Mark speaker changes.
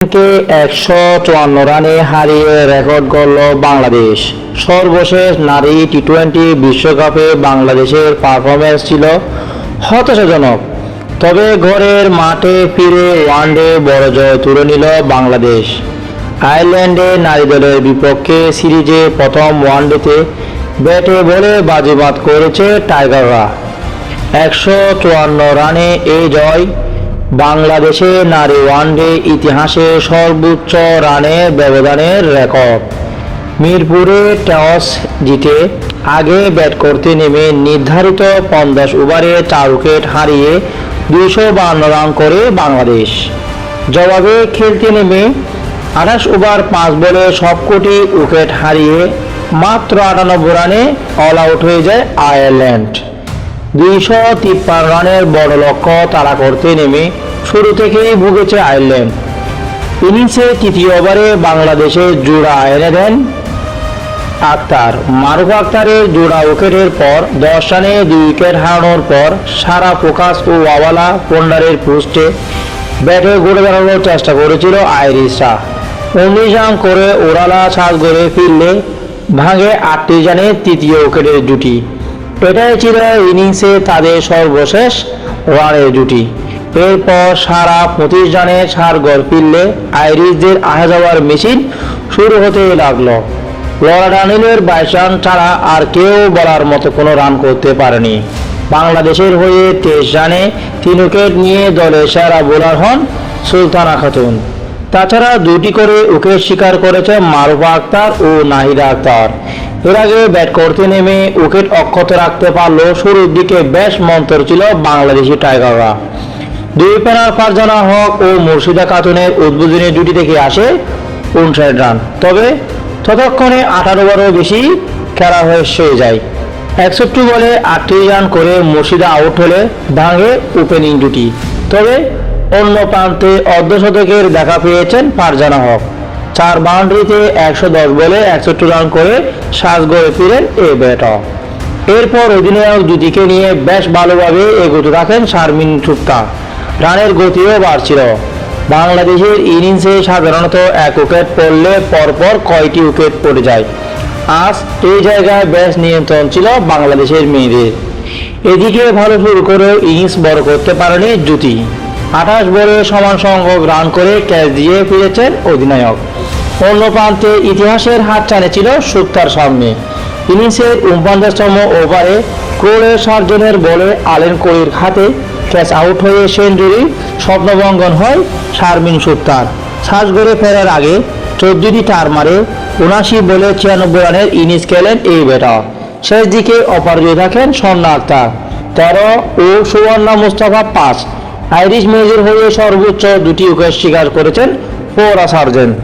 Speaker 1: কে একশো চুয়ান্ন রানে হারিয়ে রেকর্ড গড়ল বাংলাদেশ। সর্বশেষ নারী টি টোয়েন্টি বিশ্বকাপে বাংলাদেশের পারফরমেন্স ছিল হতাশাজনক। তবে ঘরের মাঠে ফিরে ওয়ানডে বড় জয় তুলে নিল বাংলাদেশ। আয়ারল্যান্ডে নারী দলের বিপক্ষে সিরিজে প্রথম ওয়ানডেতে ব্যাটে বলে বাজিমাত করেছে টাইগাররা। একশো চুয়ান্ন রানে এই জয় বাংলাদেশে নারী ওয়ানডে ইতিহাসে সর্বোচ্চ রানের ব্যবধানের রেকর্ড। মিরপুরে টস জিতে আগে ব্যাট করতে নেমে নির্ধারিত পঞ্চাশ ওভারে চার উইকেট হারিয়ে দুশো বান্ন রান করে বাংলাদেশ। জবাবে খেলতে নেমে আঠাশ ওভার পাঁচ বলে সবকটি উইকেট হারিয়ে মাত্র আটানব্বই রানে অল আউট হয়ে যায় আয়ারল্যান্ড। দুইশো তিপ্পান্ন রানের বড় লক্ষ্য তাড়া করতে নেমে শুরু থেকেই ভুগেছে আয়ারল্যান্ড। ইনিংসে তৃতীয় ওভারে বাংলাদেশে জোড়া এনে দেন আক্তার। মারুফ আক্তারের জোড়া উইকেটের পর, দশ রানে দুই উইকেট হারানোর পর সারা ফোকাস ও ওয়াওয়ালা পন্ডারের পোস্টে ব্যাটে গড়ে দাঁড়ানোর চেষ্টা করেছিল আইরিশরা। উনিশ রান করে ওরালা সাজ গড়ে ফিরলে ভাঙে আটটি রানে তৃতীয় উইকেটের জুটি। এটাই ছিল ইনিংসে তাদের সর্বশেষ রানের জুটি। এরপর সারা পঁচিশ রানে সার গড় ফিরলে আইরিশদের আসা যাওয়ার মেশিন শুরু হতে লাগল। লরা ডানিলের বাইশ রান ছাড়া আর কেউ বলার মতো কোনো রান করতে পারেনি। বাংলাদেশের হয়ে তেইশ রানে তিন উইকেট নিয়ে দলের সেরা বোলার হন সুলতানা খাতুন। তাছাড়া দুটি করে উইকেট শিকার করেছে মারুফা আক্তার ও নাহিদা আক্তার। এর আগে ব্যাট করতে নেমে উইকেট অক্ষত রাখতে পারলেও শুরুর দিকে বেশ মন্তর ছিল বাংলাদেশি টাইগাররা। দুই পেনার ফারজানা হক ও মুর্শিদা খাতুনের উদ্বোধনী জুটি থেকে আসে উনষাট রান। তবে ততক্ষণে আঠারো বারও বেশি খেলা হয়ে হয়ে যায়। একষট্টি বলে আটত্রিশ রান করে মুর্শিদা আউট হলে ভাঙে ওপেনিং জুটি তবে অন্য প্রান্তে অর্ধশতকের দেখা পেয়েছেন ফারজানা হক। চার বাউন্ডারিতে একশো দশ বলে একষট্টি রান করে শ্বাস গড়ে ফিরেন এ ব্যাটক এরপর অধিনায়ক জুতিকে নিয়ে বেশ ভালোভাবে এগোতে থাকেন শারমিন সুক্তা রানের গতিও বাড়ছিল। বাংলাদেশের ইনিংসে সাধারণত এক উইকেট পড়লে পরপর কয়টি উইকেট পড়ে যায়। আজ এই জায়গায় বেশ নিয়ন্ত্রণ ছিল বাংলাদেশের মেয়েদের। এদিকে ভালো শুরু করেও ইনিংস বড় করতে পারেনি জুতি আঠাশ বলে সমান সংখ্যক রান করে ক্যাচ দিয়ে ফিরেছেন অধিনায়ক। অন্য প্রান্তে ইতিহাসের হাত টানে ছিল সুক্তার সামনে। ইনিংসের উনপঞ্চাশতম ওভারে ক্রোড়ের সার্জনের বলে আলেন কোরির হাতে ক্যাচ আউট হয়ে সেঞ্চুরি স্বপ্নভঙ্গন হয় শারমিন শ্বাস গড়ে ফেরার আগে চোদ্দটি টার মারে উনাশি বলে ছিয়ানব্বই রানের ইনিংস খেলেন এই ব্যাটার। শেষ দিকে অপরাজয় থাকেন স্বর্ণা আক্তার। তেরো ও সুবর্ণা মুস্তাফা পাঁচ। আইরিশ মেজর হয়ে সর্বোচ্চ দুটি উইকেট শিকার করেছেন ফোরা সার্জেন্ট